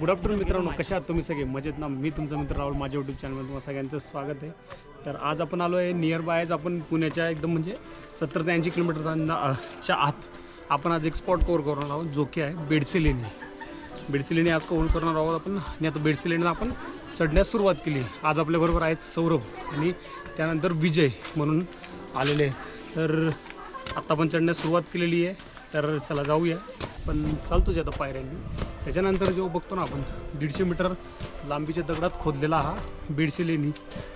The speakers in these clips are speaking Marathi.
गुड आफ्टरनून मित्रांनो. कशा आहात तुम्ही सगळे? मजेत ना? मी तुमचा मित्र राहुल माझ्या यूट्यूब चॅनलमध्ये तुम्हाला सगळ्यांचं स्वागत आहे. तर आज आपण आलो आहे नियर बायज आपण पुण्याच्या एकदम म्हणजे सत्तर ते ऐंशी किलोमीटरच्या आत. आपण आज एक स्पॉट कवर करणार आहोत जो की आहे बेडसे लेणी बेडसे लेणी आज कवर करणार आहोत आपण. आणि आता बेडसे लेणीला आपण चढण्यास सुरुवात केली. आज आपल्याबरोबर आहेत सौरभ आणि त्यानंतर विजय म्हणून आलेले. आहे. तर आत्ता आपण चढण्यास सुरुवात केलेली आहे. तर चला जाऊया. पण चालतोच आता पायऱ्यांनी. त्याच्यानंतर जो बघतो ना आपण दीडशे मीटर लांबीच्या दगडात खोदलेला हा बेडशे लेणी.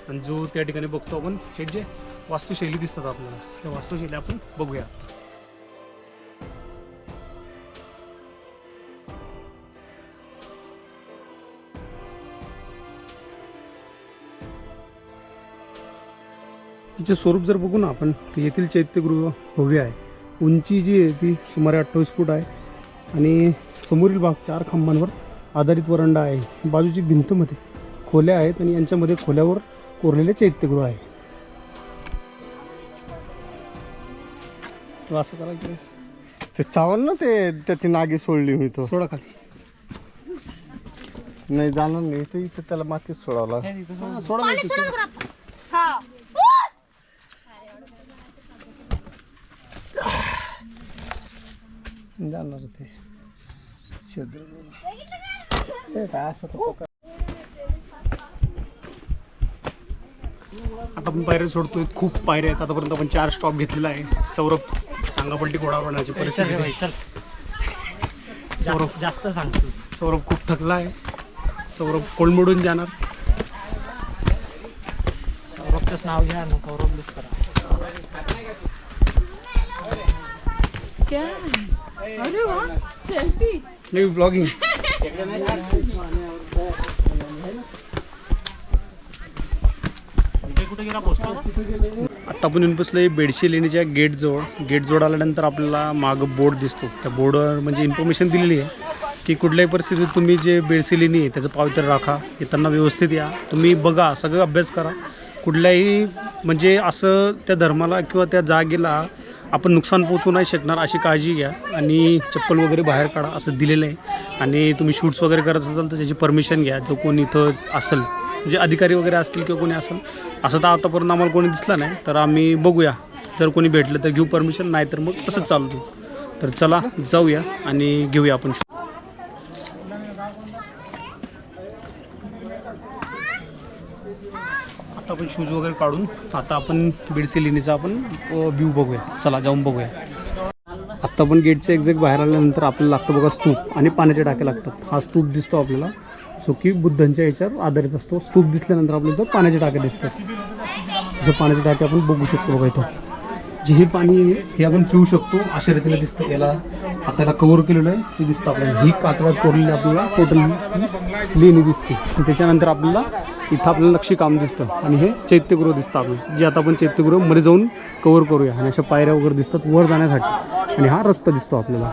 आणि जो त्या ठिकाणी बघतो आपण हे जे वास्तुशैली दिसतात आपल्याला त्या वास्तुशैली आपण बघूया तिचे स्वरूप जर बघू ना आपण येथील चैत्यगृह भव्य आहे. उंची जी आहे ती सुमारे अठ्ठावीस फूट आहे. आणि समोरील भाग चार खांबांवर आधारित वरंडा आहे. बाजूची भिंतमध्ये खोल्या आहेत आणि यांच्यामध्ये खोल्यावर कोरलेले चैत्यगृह आहे. असं करायचं ते चावल ना ते त्याची नागी सोडली मी तो. सोडा खाली. नाही जाणार नाही ते इथे त्याला मातीत सोडावला हा, सोडा माहिती सोडा. जाणार ते. आता आपण पायऱ्या सोडतोय. खूप पायऱ्या आहेत. आतापर्यंत आपण चार स्टॉप घेतलेला आहे. सौरभ अंगापलटी घोडा बनण्याची परिस्थिती सौरभ जास्त सांगतो सौरभ खूप थकला आहे. सौरभ कोलमडून जाणार. सौरभचंच नाव घ्या ना. सौरभ लिस्ट करा. अरे वा सेल्फी. न्यू ब्लॉगिंग आत्ता आपण येऊन बसलोय बेडशी लेणीच्या गेटजवळ गेटजवळ आल्यानंतर आपल्याला मागं बोर्ड दिसतो. त्या बोर्डवर म्हणजे इन्फॉर्मेशन दिलेली आहे की कुठल्याही परिस्थितीत तुम्ही जे बेडशी लेणी आहे त्याचं पावित्र्य राखा. येताना व्यवस्थित या. तुम्ही बघा सगळं अभ्यास करा. कुठल्याही म्हणजे असं त्या धर्माला किंवा त्या जागेला आपण नुकसान पोहोचू नाही शकणार अशी काळजी घ्या आणि चप्पल वगैरे बाहेर काढा असं दिलेलं आहे. आणि तुम्ही शूट्स वगैरे करत असाल तर त्याची परमिशन घ्या. जो कोणी इथं असेल म्हणजे अधिकारी वगैरे असतील किंवा कोणी असेल असं तर आतापर्यंत आम्हाला कोणी दिसलं नाही. तर आम्ही बघूया. जर कोणी भेटलं तर घेऊ परमिशन नाही तर मग तसंच चालतो. तर चला जाऊया आणि घेऊया आपण shoot. आता आपण शूज वगैरे काढून आता आपण बिडसी लेणीचा आपण व्ह्यू बघूया. चला जाऊन बघूया. आत्ता आपण गेटच्या एक्झॅक्ट बाहेर आल्यानंतर आपल्याला लागतं बघा स्तूप आणि पाण्याचे टाके लागतात. हा स्तूप दिसतो आपल्याला. जो की बुद्धांच्या याच्यावर आधारित असतो. स्तूप दिसल्यानंतर आपल्याला इथं पाण्याचे टाके दिसतात. जसं पाण्याचे टाके आपण बघू शकतो बघा इथं. जे हे पाणी हे आपण पिऊ शकतो अशा रीतीने दिसतं. याला आपल्याला कव्हर केलेलं आहे ते दिसतं आपल्याला. ही कातळात कोरलेली आपल्याला टोटल लेणी दिसते. त्याच्यानंतर आपल्याला इथं आपल्याला नक्षीकाम दिसतं. आणि हे चैत्यगृह दिसतं आपलं जे आता आपण चैत्यगृहमध्ये जाऊन कव्हर करूया. आणि अशा पायऱ्या वगैरे दिसतात वर जाण्यासाठी. आणि हा रस्ता दिसतो आपल्याला.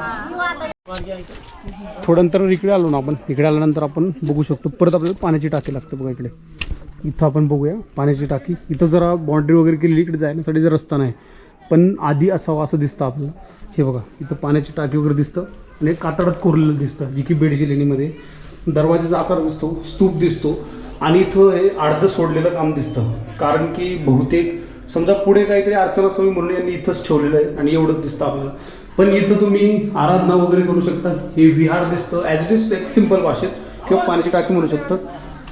थोडं इकडे आलो ना आपण. इकडे आल्यानंतर आपण बघू शकतो. परत आपल्याला पाण्याची टाकी लागते बघा इकडे. इथं आपण बघूया. पाण्याची टाकी. इथं जरा बाउंड्री वगैरे केलेली इकडे जाण्यासाठी जर रस्ता नाही. पण आधी असावं असं दिसतं आपल्याला. हे बघा इथं पाण्याची टाकी वगैरे दिसतं आणि एक कातडात कोरलेलं दिसतं जी की बेडशी लेणीमध्ये दरवाजाचा आकार दिसतो स्तूप दिसतो आणि इथं हे अर्ध सोडलेलं काम दिसतं. कारण की बहुतेक समजा पुढे काहीतरी अर्चना स्वामी म्हणून यांनी इथंच ठेवलेलं आहे आणि एवढंच दिसतं आपल्याला. पण इथं तुम्ही आराधना वगैरे करू शकता. हे विहार दिसतं ॲज इट इज एक सिंपल भाषेत किंवा पाण्याची टाकी म्हणू शकतात.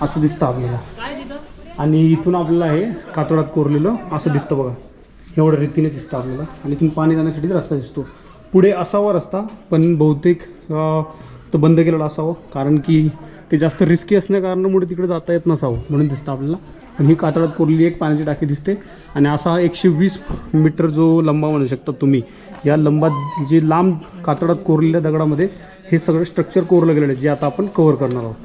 असं दिसतं आपल्याला. आणि इथून आपल्याला हे कातडात कोरलेलं असं दिसतं बघा. एवढ्या रीतीने दिसतं आपल्याला आणि इथून पाणी जाण्यासाठी रस्ता दिसतो. पुढे असावा रस्ता पण बहुतेक तो बंद केलेला असावा. कारण की ते जास्त रिस्की असण्या कारणामुळे तिकडे जाता येत नसावं म्हणून दिसतं आपल्याला. पण ही कातळात कोरलेली एक पाण्याची टाकी दिसते. आणि असा एकशे वीस मीटर जो लंबा म्हणू शकता तुम्ही या लंबात जे लांब कातळात कोरलेल्या दगडामध्ये हे सगळं स्ट्रक्चर कोरलं गेलेलं आहे जे आता आपण कव्हर करणार आहोत.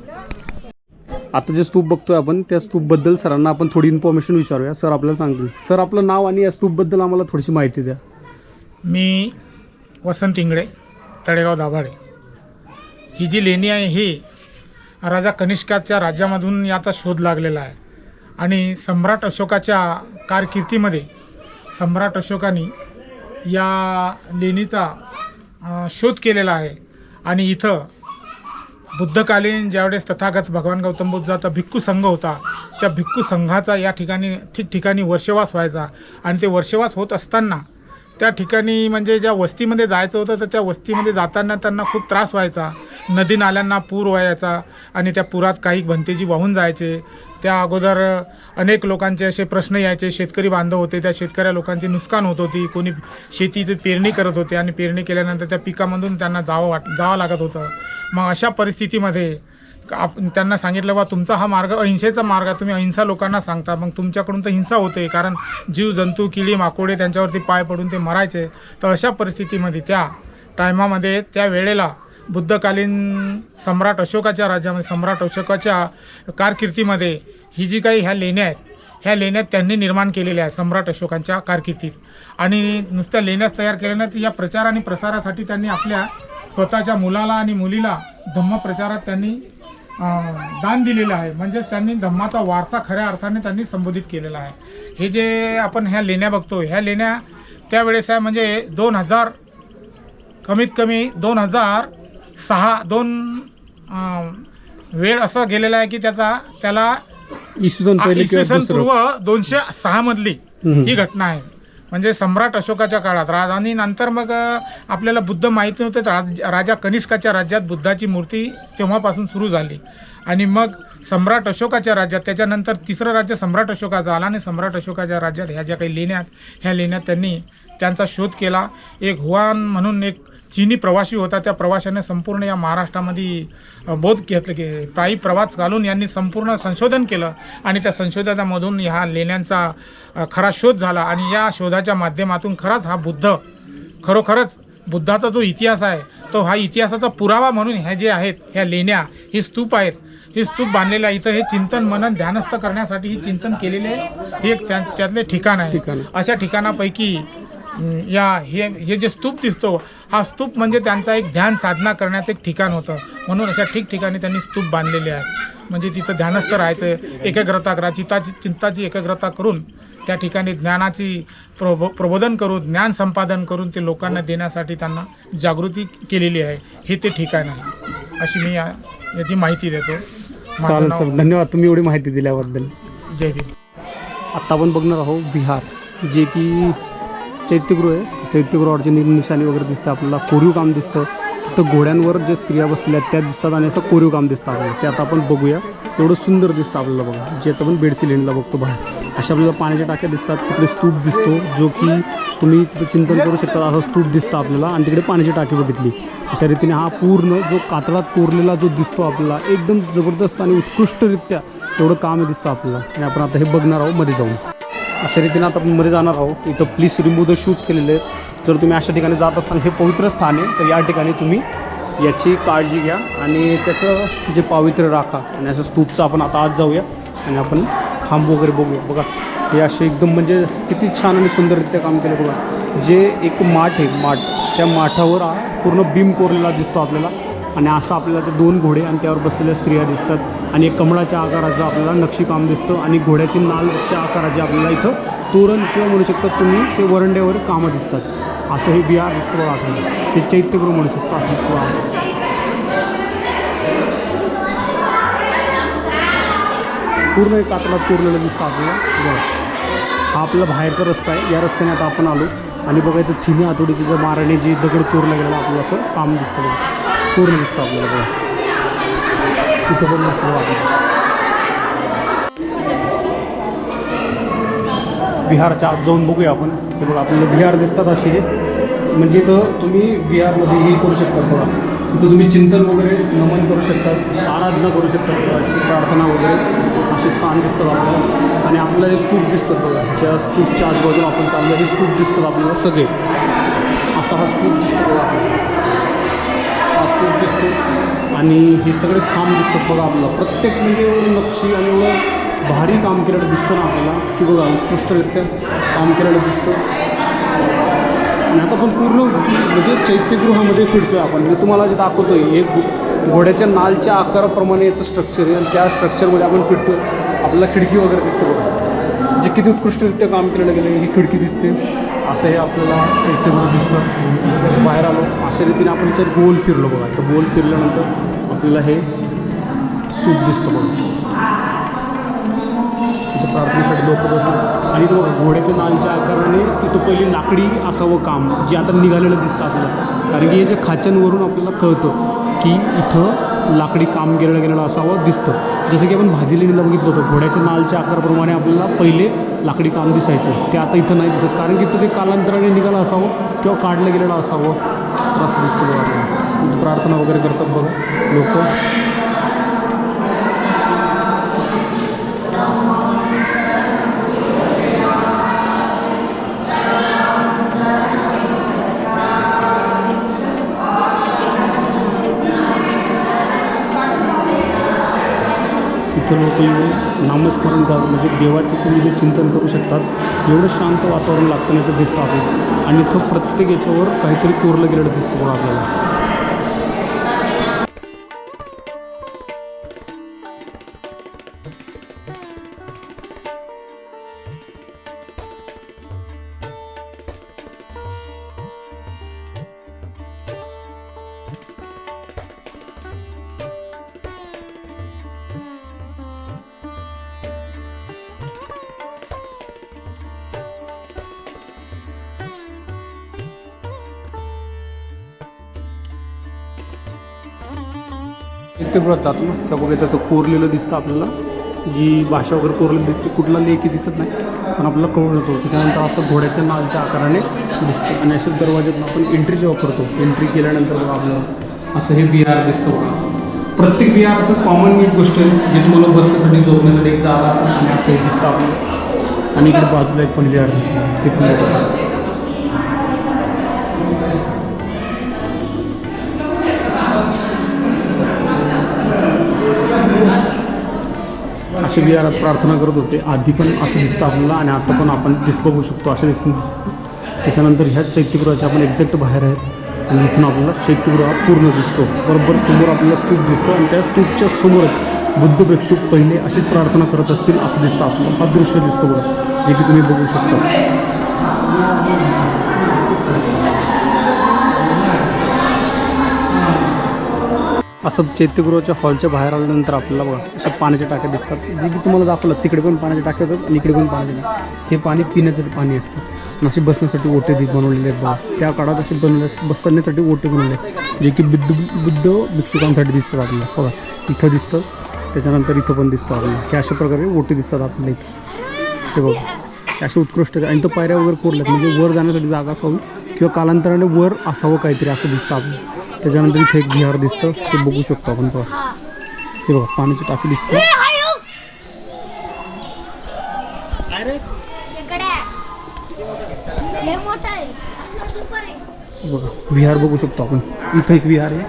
आता जे स्तूप बघतोय आपण त्या स्तूपबद्दल सरांना आपण थोडी इन्फॉर्मेशन विचारूया. सर आपल्याला सांगतील. सर आपलं नाव आणि या स्तूपबद्दल आम्हाला थोडीशी माहिती द्या. मी वसंत इंगळे तळेगाव दाभाडे. ही जी लेणी आहे ही राजा कनिष्काच्या राज्यामधून याचा शोध लागलेला आहे. आणि सम्राट अशोकाच्या कारकिर्दीमध्ये सम्राट अशोकाने या लेणीचा शोध केलेला आहे. आणि इथं बुद्धकालीन ज्यावेळेस तथागत भगवान गौतम बुद्धाचा भिक्खू संघ होता त्या भिक्खू संघाचा या ठिकाणी ठिकठिकाणी वर्षवास व्हायचा. आणि ते वर्षवास होत असताना त्या ठिकाणी म्हणजे ज्या वस्तीमध्ये जायचं होतं तर त्या वस्तीमध्ये जाताना त्यांना खूप त्रास व्हायचा. नदी नाल्यांना पूर व्हायचा आणि त्या पुरात काही भंतेजी वाहून जायचे. त्या अगोदर अनेक लोकांचे असे प्रश्न यायचे. शेतकरी बांधव होते. त्या शेतकऱ्या लोकांची नुकसान होत होती. कोणी शेती पेरणी करत होते आणि पेरणी केल्यानंतर त्या पिकामधून त्यांना जावं वाट जावं लागत होतं. मग अशा परिस्थितीमध्ये आप त्यांना सांगितलं बा तुमचा हा मार्ग अहिंसेचा मार्ग आहे. तुम्ही अहिंसा लोकांना सांगता. मग तुमच्याकडून तर हिंसा होते. कारण जीव जंतू किडी माकोडे त्यांच्यावरती पाय पडून ते मरायचे. तर अशा परिस्थितीमध्ये त्या टायमामध्ये त्या वेळेला बुद्धकालीन सम्राट अशोकाच्या राज्यामध्ये सम्राट अशोकाच्या कारकिर्दीमध्ये ही जी काही ह्या लेण्या आहेत ह्या लेण्यात त्यांनी निर्माण केलेल्या आहे सम्राट अशोकांच्या कारकिर्दीत. आणि नुसत्या लेण्याच तयार केल्या तर या प्रचार आणि प्रसारासाठी त्यांनी आपल्या स्वतःच्या मुलाला आणि मुलीला धम्म प्रचारात त्यांनी दान दिलेलं आहे. म्हणजेच त्यांनी धम्माचा वारसा खऱ्या अर्थाने त्यांनी संबोधित केलेला आहे. हे जे आपण ह्या लेण्या बघतो ह्या लेण्या त्यावेळेस आहे म्हणजे दोन हजार कमीत कमी दोन हजार सहा दोन वेळ असं गेलेला आहे की त्याचा त्याला इसवी सन पहिले इसवी किंवा सन दुसरं. पूर्व दोनशे सहा मधली हम्म. ही घटना आहे. म्हणजे सम्राट अशोकाच्या काळात. राज आणि नंतर मग अ, आपल्याला बुद्ध माहिती नव्हते. तर राज राजा कनिष्काच्या राज्यात बुद्धाची मूर्ती तेव्हापासून सुरू झाली. आणि मग सम्राट अशोकाच्या राज्यात त्याच्यानंतर तिसरं राज्य सम्राट अशोकाचं आला आणि सम्राट अशोकाच्या राज्यात ह्या ज्या काही लेण्यात ह्या लेण्यात त्यांनी त्यांचा शोध केला. एक हुआन म्हणून एक चीनी प्रवासी होता त्या प्रवाशाने संपूर्ण या महाराष्ट्रामध्ये बोध घेतलं की प्रायी प्रवास घालून यांनी संपूर्ण संशोधन केलं आणि त्या संशोधनामधून ह्या लेण्यांचा खरा शोध झाला आणि या शोधाच्या माध्यमातून खराच हा बुद्ध खरोखरच बुद्धाचा जो इतिहास आहे तो हा इतिहासाचा पुरावा म्हणून ह्या जे आहेत ह्या लेण्या ही स्तूप आहेत ही स्तूप बांधलेलं आहे इथं हे चिंतन मनन ध्यानस्थ करण्यासाठी ही चिंतन केलेले हे एक त्या त्यातले ठिकाण आहे. अशा ठिकाणापैकी या हे हे जे स्तूप दिसतो हा स्तूप म्हणजे त्यांचा एक ध्यान साधना करण्याचं एक ठिकाण होतं. म्हणून अशा ठिकठिकाणी त्यांनी स्तूप बांधलेले आहेत. म्हणजे तिथं ध्यानस्थ राहायचं एकाग्रता करा चित्ताची चिंताची एकाग्रता करून त्या ठिकाणी ज्ञानाची प्रबो प्रबोधन करून ज्ञान संपादन करून ते लोकांना देण्यासाठी त्यांना जागृती केलेली आहे. हे ते ठिकाण आहे. अशी मी या याची माहिती देतो. माझं चालेल नाव सर धन्यवाद तुम्ही एवढी माहिती दिल्याबद्दल. जय भीम. आत्ता आपण बघणार आहोत विहार जे की चैत्यगृह आहे. चैत्यगृहावरचे निशाणी वगैरे दिसतं आपल्याला कोरीव काम दिसतं. तिथं घोड्यांवर जे स्त्रिया बसलेल्या आहेत त्या दिसतात आणि असं कोरीव काम दिसतं आपल्याला. ते आता आपण बघूया. एवढं सुंदर दिसतं आपल्याला बघा. जे आता आपण बेडसी लेनला बघतो बाहेर. अशा आपल्याला पाण्याच्या टाक्या दिसतात. तिकडे स्तूप दिसतो जो की तुम्ही तिथं चिंतन करू शकता. असा स्तूप दिसतं आपल्याला आणि तिकडे पाण्याची टाकी बघितली. अशा रीतीने हा पूर्ण जो कातळात कोरलेला जो दिसतो आपल्याला एकदम जबरदस्त आणि उत्कृष्टरित्या तेवढं काम दिसतं आपल्याला. आणि आपण आता हे बघणार आहोत मध्ये जाऊन. अशा रीतीनं आता आपण मध्ये जाणार आहोत. इथं प्लीज रिमूव्ह द शूज केलेले आहेत. जर तुम्ही अशा ठिकाणी जात असाल हे पवित्र स्थान आहे तर या ठिकाणी तुम्ही याची काळजी घ्या आणि त्याचं जे पावित्र्य राखा आणि असं स्तूपचं आपण आता आज जाऊया आणि आपण खांब वगैरे बघूया. बघा हे असे एकदम म्हणजे किती छान आणि सुंदररित्या काम केलं बघा. जे एक माठ आहे माठ. त्या माठावर हा पूर्ण बीम कोरलेला दिसतो आपल्याला. आणि असं आपल्याला ते दोन घोडे आणि त्यावर बसलेल्या स्त्रिया दिसतात. आणि एक कमळाच्या आकाराचं आपल्याला नक्षीकाम दिसतं आणि घोड्याची नालच्या आकाराचे आपल्याला इथं तोरण किंवा म्हणू शकतात तुम्ही ते वरंड्यावर कामं दिसतात. असं हे बिहार दिसतो बघा ते चैत्यगृह म्हणू शकतो असं दिसतो आहे पूर्ण एक कातळात पूर्ण दिसतं आपल्याला बरं हा आपला बाहेरचा रस्ता आहे. या रस्त्याने आता आपण आलो. आणि बघा इथं चिनी आतोडीचे ज्या माराने जे दगड कोरलं गेलेलं आपलं असं काम दिसतं बघा. पूर्ण दिसतं आपल्याला बघा. इथं पण दिसतं बघा बिहारच्या आत जाऊन बघूया आपण. हे बघा आपल्याला बिहार दिसतात असे. म्हणजे इथं तुम्ही बिहारमध्ये हे करू शकता बघा. इथं तुम्ही चिंतन वगैरे नमन करू शकता. आराधना करू शकता प्रार्थना वगैरे असे स्थान दिसतात आपल्याला. आणि आपल्याला हे स्तूप दिसतात बघा. ज्या स्तूपच्या आजूबाजूला आपण चाललं हे स्तूप दिसतात आपल्याला सगळे. असा हा स्तूप दिसतो बघा. आपल्याला हा दिसतो. आणि हे सगळे खांब दिसतात बघा आपल्याला. प्रत्येक म्हणजे एवढं नक्षी आणि एवढं भारी काम केलेलं दिसतं ना आपल्याला. की बघा उत्कृष्टरित्या काम केलेलं दिसतं. आणि आता पण पूर्ण म्हणजे चैत्यगृहामध्ये फिरतो आहे आपण. मी तुम्हाला जे दाखवतोय एक घोड्याच्या नालच्या आकाराप्रमाणे याचं स्ट्रक्चर आहे. आणि त्या स्ट्रक्चरमध्ये आपण फिरतो आपल्याला खिडकी वगैरे दिसते बघा. जे किती उत्कृष्टरित्या काम केलेलं गेलं ही खिडकी दिसते. असं हे आपल्याला चैत्यमध्ये दिसतं. बाहेर आलो अशा रीतीने आपण जर गोल फिरलो बघा. तर गोल फिरल्यानंतर आपल्याला हे स्तूप दिसतं बघा. इथं प्रार्थनेसाठी लोक बसले आणि तो बघा घोड्याच्या नालच्या आकाराने इथं पहिली लाकडी असावं काम जे आता निघालेलं दिसतं आपल्याला. कारण की हे जे खाच्यांवरून आपल्याला कळतं की इथं लाकडी काम केलेलं गेलेलं असावं दिसतं. जसं की आपण भाजीलेणीला बघितलं होतं घोड्याच्या नालच्या आकाराप्रमाणे आपल्याला पहिले लाकडी काम दिसायचं. ते आता इथं नाही दिसत. कारण की इथं ते कालांतराने निघालं असावं किंवा काढलं गेलेलं असावं. तर असं दिसतं बघा. प्रार्थना वगैरे करतात बघा लोक. नामस्मरण म्हणजे देवाचे तुम्ही जे चिंतन करू शकतात एवढं शांत वातावरण लागतं नाही तर दिसतं आपल्याला. आणि इथं प्रत्येक याच्यावर काहीतरी कोरलं गेलेलं दिसतं बघा आपल्याला. चित्तगृहात जातो ना. त्या बघा तर कोरलेलं दिसतं आपल्याला. जी भाषा वगैरे कोरलेली दिसते कुठला लेखी दिसत नाही पण आपल्याला कळून येतो. त्याच्यानंतर असं घोड्याच्या नावाच्या आकाराने दिसतं. आणि अशा दरवाज्यातून आपण एंट्री जेव्हा करतो एंट्री केल्यानंतर बघा आपल्याला असं हे बिहार दिसतं बघा. प्रत्येक बिहारचं कॉमन एक गोष्ट आहे जे तुम्हाला बसण्यासाठी झोपण्यासाठी एक जागा असं आणि असं हे दिसतं आपलं आणि इकडे बाजूला एक पण बिहार दिसतं. ते पण बघा. प्रार्थना करत होते. आधी पण असं दिसतं आपल्याला आणि आता पण आपण दिस बघू शकतो. असं दिसून दिसतं. त्याच्यानंतर ह्या चैत्यगृहाच्या आपण एक्झॅक्ट बाहेर आहेत. आणि इथून आपल्याला चैत्यगृह पूर्ण दिसतो. बरोबर समोर आपल्याला स्तूप दिसतो आणि त्या स्तूपच्या समोरच बुद्ध भिक्षुक पहिले अशीच प्रार्थना करत असतील असं दिसतं आपल्याला. हा दृश्य दिसतो बघा जे की तुम्ही बघू शकता. असं चैत्यगृहाच्या हॉलच्या बाहेर आल्यानंतर आपल्याला बघा अशा पाण्याच्या टाक्या दिसतात. जे की तुम्हाला दाखवलं तिकडे पण पाण्याच्या टाक्या होतात आणि इकडे पण पाण्याच्या टाक्या हे पाणी पिण्यासाठी पाणी असतं. आणि असे बसण्यासाठी ओटे बनवलेले आहेत बघा. त्या काळात असे बनवले बसण्यासाठी ओटे बनवले आहेत जे की बुद्ध बुद्ध भिक्षुकांसाठी दिसतात आपल्याला. बघा इथं दिसतं त्याच्यानंतर इथं पण दिसतं आपल्याला. हे अशा प्रकारे ओटे दिसतात आपल्याला इथं. ते बघा असे उत्कृष्ट आणि तो पायऱ्या वगैरे कोरल्यात म्हणजे वर जाण्यासाठी जागा असावी किंवा कालांतराने वर असावं काहीतरी असं दिसतं आपल्याला. त्याच्यानंतर इथे एक बिहार दिसतं. ते बघू शकतो आपण बघा हे बघा पाण्याची टाकी दिसते. हे. बघा विहार बघू शकतो आपण. इथं एक विहार आहे.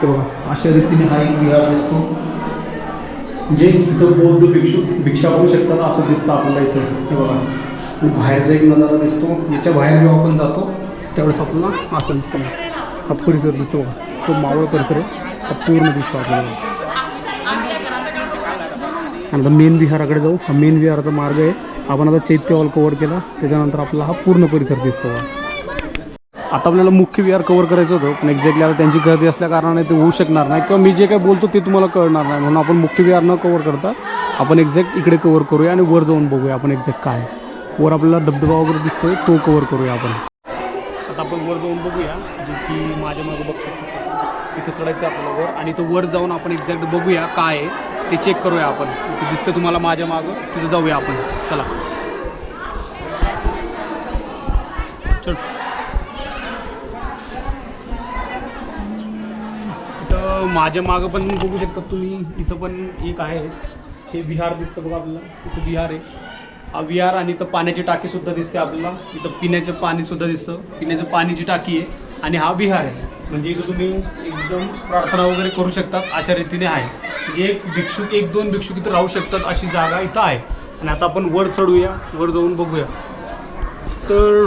हे बघा अशा रीतीने हा एक विहार दिसतो. जे इथं बौद्ध भिक्षू भिक्षा करू शकतात असं दिसतं आपल्याला इथं. हे बघा बाहेरचा एक नजारा दिसतो. याच्या बाहेर जेव्हा आपण जातो त्यावेळेस आपल्याला असं दिसतं. हा परिसर दिसतो का तो मावळ परिसर आहे. हा पूर्ण दिसतो आपल्याला. आता मेन विहाराकडे जाऊ. हा मेन विहाराचा मार्ग आहे. आपण आता चैत्य हॉल कवर केला. त्याच्यानंतर आपला हा पूर्ण परिसर दिसतो आता आपल्याला मुख्य विहार कवर करायचं होतं. पण एक्झॅक्टली आता त्यांची गर्दी असल्या कारणाने ते होऊ शकणार नाही. किंवा मी जे काही बोलतो ते तुम्हाला कळणार नाही. म्हणून आपण मुख्य विहार न कवर करता आपण एक्झॅक्ट इकडे कवर करूया आणि वर जाऊन बघूया आपण एक्झॅक्ट काय वर आपल्याला धबधबा वगैरे दिसतोय. तो कवर करूया आपण. आता आपण वर जाऊन बघूया. जे की माझ्या मागं बघू शकतो. इथं चढायचं आपल्याला वर. आणि तो वर जाऊन आपण एक्झॅक्ट बघूया काय आहे. ते चेक करूया आपण. ते दिसतं तुम्हाला माझ्या मागं. तिथं जाऊया आपण. चला. माझ्या मागं पण बघू शकता तुम्ही. इथं पण एक आहे. हे बिहार दिसतं बघा आपल्याला. इथं बिहार आहे. हा विहार आणि इथं पाण्याची टाकी सुद्धा दिसते आपल्याला. इथं पिण्याचं पाणी सुद्धा दिसतं. पिण्याचं पाण्याची टाकी आहे आणि हा विहार आहे. म्हणजे इथं तुम्ही एकदम प्रार्थना वगैरे करू शकतात अशा रीतीने आहे. म्हणजे एक भिक्षुक एक दोन भिक्षुक इथं राहू शकतात अशी जागा इथं आहे. आणि आता आपण वर चढूया वर जाऊन बघूया. तर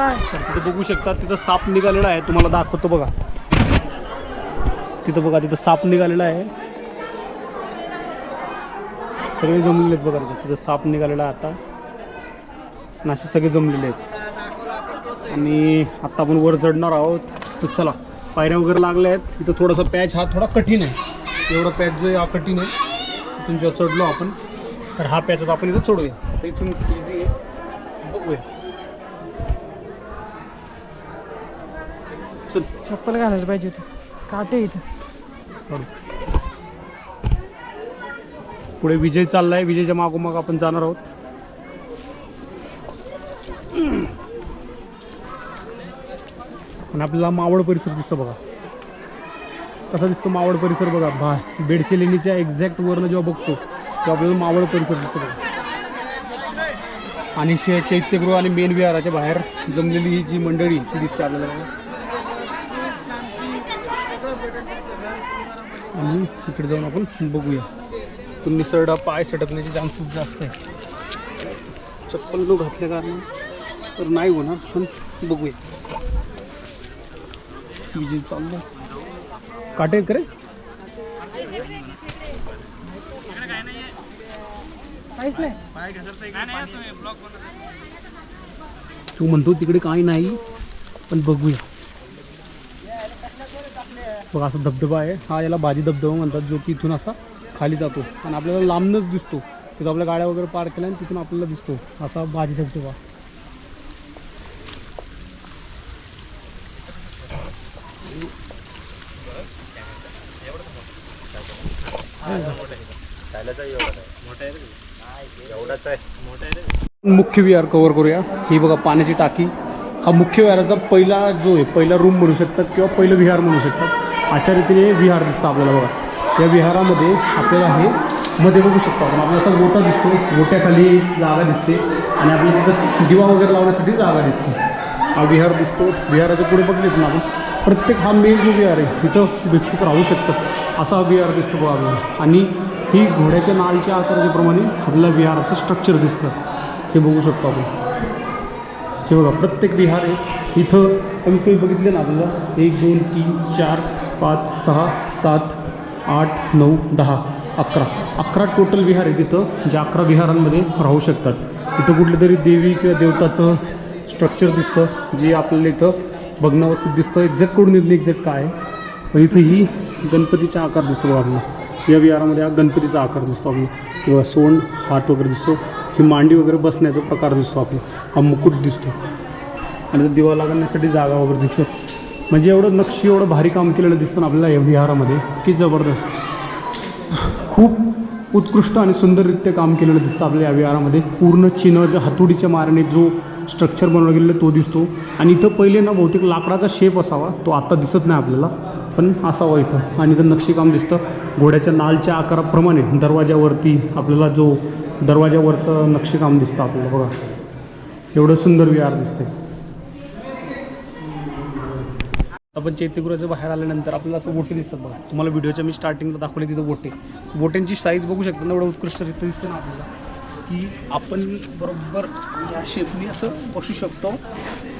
तर तिथं बघू शकता तिथं साप निघालेला आहे. तुम्हाला दाखवतो बघा. तिथं बघा तिथं साप निघालेला आहे. सगळे जमलेले आहेत बघा तिथं तिथं साप निघालेला आहे आता. नाशे सगळे जमलेले आहेत. आणि आत्ता आपण वर चढणार आहोत. तर चला पायऱ्या वगैरे लागल्या आहेत. तिथं थोडासा पॅच हा थोडा कठीण आहे. एवढा पॅच जो आहे हा कठीण आहे. इथून जेव्हा चढलो आपण तर हा पॅच आता आपण इथं चढूया. तर इथून इझी आहे. बघूया. चल. चप्पल घालायला पाहिजे होती. काटे इथं. पुढे विजय चाललाय. विजयच्या मागोमाग आपण जाणार आहोत. आणि आपल्याला मावळ परिसर दिसतो बघा. कसा दिसतो मावळ परिसर बघा? भा बेडसे लेणीच्या एक्झॅक्ट वरनं जेव्हा बघतो तेव्हा आपल्याला मावळ परिसर दिसतो बघा. आणि शे चैत्यगृह आणि मेन विहाराच्या बाहेर जमलेली ही जी मंडळी ती दिसते आपल्याला. आणि तिकडे जाऊन आपण बघूया. तो निसरडा पाय सटकण्याचे चान्सेस जास्त आहे. चप्पल न घातल्या कारण तर नाही होणार पण बघूया. विजय चाललं. काटे आहेत का रे? काहीच नाही. तू म्हणतो तिकडे काही नाही पण बघूया. बघा असा धबधबा आहे. हा याला बाजी धबधबा म्हणतात जो की इथून असा खाली जातो. आणि आपल्याला लांबनच दिसतो. तिथं आपल्या गाड्या वगैरे पार्क केल्या आणि तिथून आपल्याला दिसतो. असा बाजी धबधबा. मुख्य विहार कव्हर करूया. ही बघा पाण्याची टाकी. हा मुख्य विहाराचा पहिला जो आहे पहिला रूम म्हणू शकतात किंवा पहिलं विहार म्हणू शकतात. अशा रीतीने विहार दिसतं आपल्याला बघा. या विहारामध्ये आपल्याला हे मध्ये बघू शकतो आपण. आपल्याला असा गोटा दिसतो. गोट्याखाली जागा दिसते. आणि आपल्याला तिथं दिवा वगैरे लावण्यासाठी जागा दिसते. हा विहार दिसतो. विहाराच्या पुढे बघले पण आपण. प्रत्येक हा मेन जो विहार आहे तिथं भिक्षुक राहू शकतात. असा विहार दिसतो बघा आपल्याला. आणि ही घोड्याच्या नालच्या आकाराच्या प्रमाणे आपल्याला विहाराचं स्ट्रक्चर दिसतं. हे बघू शकतो आपण. हे बघा प्रत्येक विहार आहे. इथं कमीत कमी बघितले ना आपल्याला. एक दोन तीन चार पाच सहा सात आठ नऊ दहा अकरा. अकरा टोटल विहार आहे तिथं ज्या अकरा विहारांमध्ये राहू शकतात. इथं कुठलं तरी देवी किंवा देवताचं स्ट्रक्चर दिसतं जे आपल्याला इथं भग्नावस्थेत दिसतं. एक्झॅक्ट करून येत नाही एक्झॅक्ट काय? पण इथं ही गणपतीचा आकार दिसतो आपला या विहारामध्ये हा गणपतीचा आकार दिसतो आपला किंवा सोंड हात वगैरे दिसतो. ही मांडी वगैरे बसण्याचा प्रकार दिसतो आपला हा मुकुट दिसतो. आणि तो दिवा लागण्यासाठी जागा वगैरे दिसतो. म्हणजे एवढं नक्षी एवढं भारी काम केलेलं दिसतं आपल्याला या विहारामध्ये. की जबरदस्त. खूप उत्कृष्ट आणि सुंदररित्या काम केलेलं दिसतं आपल्या या विहारामध्ये. पूर्ण चिन्ह हातोडीच्या माराने जो स्ट्रक्चर बनवला गेलेला तो दिसतो. आणि इथं पहिले ना बहुतेक लाकडाचा शेप असावा. तो आत्ता दिसत नाही आपल्याला पण असावा इथं. आणि इथं नक्षीकाम दिसतं. घोड्याच्या नालच्या आकाराप्रमाणे दरवाज्यावरती आपल्याला जो दरवाज्यावरचं नक्षीकाम दिसतं आपल्याला बघा. एवढं सुंदर विहार दिसते आपण चैत्यगृहाच्या बाहेर आल्यानंतर आपल्याला असं बोटे दिसतात बघा. तुम्हाला व्हिडिओच्या मी स्टार्टिंगला दाखवले तिथं बोटे. बोटेंची साईज बघू शकता ना एवढं उत्कृष्टरित्या दिसतं ना आपल्याला. की आपण बरोबर म्हणजे या शेपनी असं बसू शकतो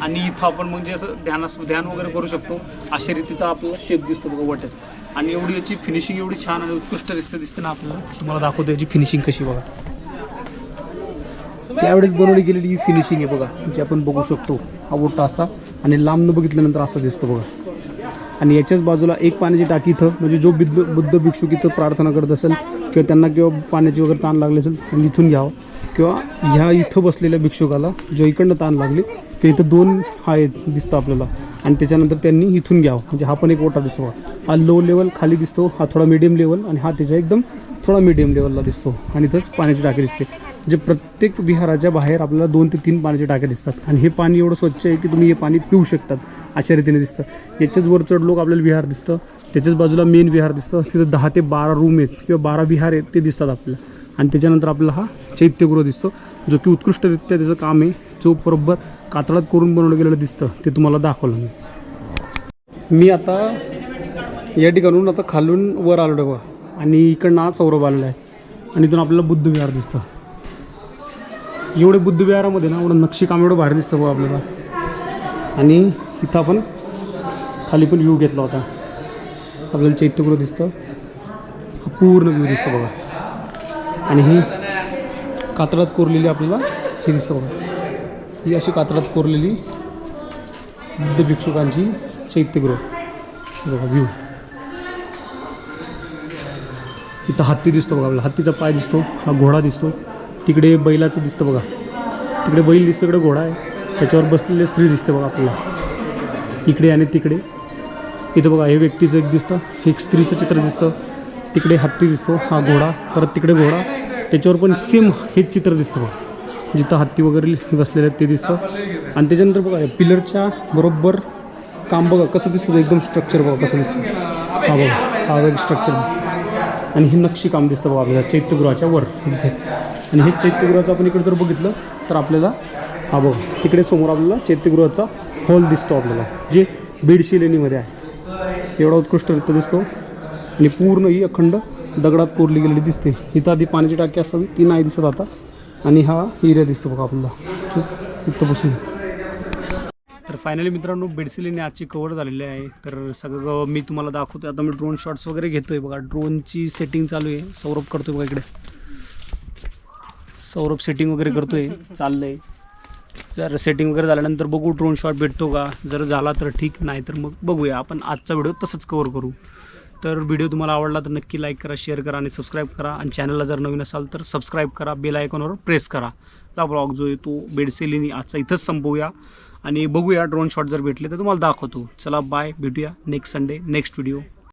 आणि इथं आपण म्हणजे असं ध्यान ध्यान वगैरे करू शकतो. अशा रीतीचा आपल्याला शेप दिसतो बघा वाट्याचा आणि एवढी याची फिनिशिंग एवढी छान आणि उत्कृष्ट दिसते दिसते ना आपल्याला. तुम्हाला दाखवतो याची फिनिशिंग कशी बघा. त्यावेळेस बनवली गेलेली ही फिनिशिंग आहे बघा जी आपण बघू शकतो. हा मोठा असा आणि लांबनं बघितल्यानंतर असा दिसतो बघा. आणि याच्याच बाजूला एक पाण्याची टाकी इथं म्हणजे जो बुद्ध बुद्ध भिक्षुक इथं प्रार्थना करत असेल किंवा त्यांना किंवा पाण्याची वगैरे ताण लागली असेल त्यांनी इथून घ्यावं. किंवा ह्या इथं बसलेल्या भिक्षुकाला जो इकडनं ताण लागली किंवा इथं दोन हा आहेत दिसतं आपल्याला आणि त्याच्यानंतर त्यांनी इथून घ्यावं. म्हणजे हा पण एक ओटा दिसतो. हा लो लेवल खाली दिसतो हा थोडा मिडियम लेवल आणि हा त्याच्या एकदम थोडा मिडियम मीडियम लेवलला दिसतो. आणि इथंच पाण्याची टाकी दिसते. जे प्रत्येक विहाराच्या बाहेर आपल्याला दोन ते तीन पाण्याच्या टाक्या दिसतात. आणि हे पाणी एवढं स्वच्छ आहे की तुम्ही हे पाणी पिऊ शकतात. अशा रीतीने दिसतं. याच्याच वर चढ लोक आपल्याला विहार दिसतं. त्याच्याच बाजूला मेन विहार दिसतं. तिथं दहा ते बारा रूम आहेत किंवा बारा विहार आहेत ते दिसतात आपल्याला. आणि त्याच्यानंतर आपल्याला हा चैत्यगृह दिसतो जो की उत्कृष्टरित्या त्याचं काम आहे. जो बरोबर कातळात करून बनवलं गेलेलं दिसतं ते तुम्हाला दाखवलं मी. मी आता या ठिकाणून आता खालून वर आलो आहे आणि इकडनं आज सौरभ आलेला आहे. आणि इथून आपल्याला बुद्ध विहार दिसतं. एवढे बुद्ध विहारामध्ये ना एवढं नक्षीकाम एवढं भारी दिसतं बघा आपल्याला. आणि इथं आपण खाली पण व्ह्यू घेतला होता. आपल्याला चैत्यगृह दिसतं. हा पूर्ण व्ह्यू दिसतं बघा. आणि ही कातळात कोरलेली आपल्याला हे दिसतं बघा. ही अशी कातळात कोरलेली बुद्ध भिक्षुकांची चैत्यगृह बघा व्ह्यू इथं हत्ती दिसतो बघा आपल्याला. हत्तीचा पाय दिसतो हा घोडा दिसतो. तिकडे बैलाचं दिसतं बघा. तिकडे बैल दिसतं इकडे घोडा आहे. त्याच्यावर बसलेली स्त्री दिसते बघा आपल्याला. इकडे आणि तिकडे. इथं बघा हे व्यक्तीचं एक दिसतं एक स्त्रीचं चित्र दिसतं. तिकडे हत्ती दिसतो हा घोडा परत तिकडे घोडा. त्याच्यावर पण सेम हेच चित्र दिसतं बघा. जिथं हत्ती वगैरे बसलेलं आहेत ते दिसतं. आणि त्याच्यानंतर बघा पिलरच्या बरोबर काम बघा कसं दिसतं एकदम स्ट्रक्चर बघा कसं दिसतं. हा बघा हा एक स्ट्रक्चर दिसतं. आणि हे नक्षी काम दिसतं बघा आपल्याला चैत्यगृहाच्या वर. आणि हे चैत्यगृहाचं आपण इकडे जर बघितलं तर आपल्याला हा बघा तिकडे समोर आपल्याला चैत्यगृहाचा हॉल दिसतो आपल्याला जे बेडशी लेणीमध्ये आहे. एवढा उत्कृष्टरित्या दिसतो. आणि पूर्ण ही अखंड दगडात कोरली गेलेली दिसते. इथं आधी पाण्याची टाकी असावी ती नाही दिसत आता. आणि हा एरिया दिसतो बघा आपल्याला. जो तर फायनली मित्रांनो बेडसिलीने आजची कवर झालेली आहे. तर सगळं मी तुम्हाला दाखवतो आता मी ड्रोन शॉट्स वगैरे घेतोय बघा. ड्रोनची सेटिंग चालू आहे. सौरभ करतोय बघा इकडे. सौरभ सेटिंग वगैरे करतोय. चाललंय. जर सेटिंग वगैरे झाल्यानंतर बघू ड्रोन शॉट भेटतो का? जर झाला तर ठीक नाही तर मग बघूया. आपण आजचा व्हिडिओ तसंच कवर करू. तर व्हिडिओ तुम्हाला आवडला तर नक्की लाईक करा शेअर करा आणि सबस्क्राईब करा. आणि चॅनलला जर नवीन असाल तर सबस्क्राईब करा. बेल आयकॉनवर प्रेस करा. हा ब्लॉग जो आहे तो बेडसेलीनी आजचा इथंच संपवूया. आणि बघूया ड्रोन शॉट जर भेटले तर तुम्हाला दाखवतो. चला बाय भेटूया नेक्स्ट संडे नेक्स्ट व्हिडिओ